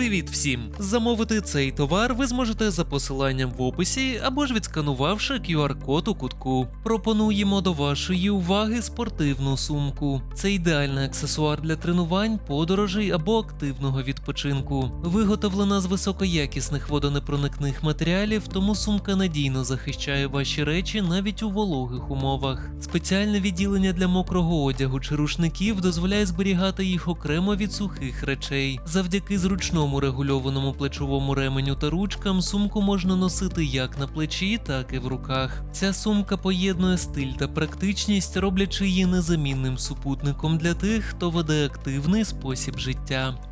Привіт всім! Замовити цей товар ви зможете за посиланням в описі або ж відсканувавши QR-код у кутку. Пропонуємо до вашої уваги спортивну сумку. Це ідеальний аксесуар для тренувань, подорожей або активного відпочинку. Виготовлена з високоякісних водонепроникних матеріалів, тому сумка надійно захищає ваші речі навіть у вологих умовах. Спеціальне відділення для мокрого одягу чи рушників дозволяє зберігати їх окремо від сухих речей. Завдяки зручному регульованому плечовому ременю та ручкам сумку можна носити як на плечі, так і в руках. Ця сумка поєднує стиль та практичність, роблячи її незамінним супутником для тих, хто веде активний спосіб життя.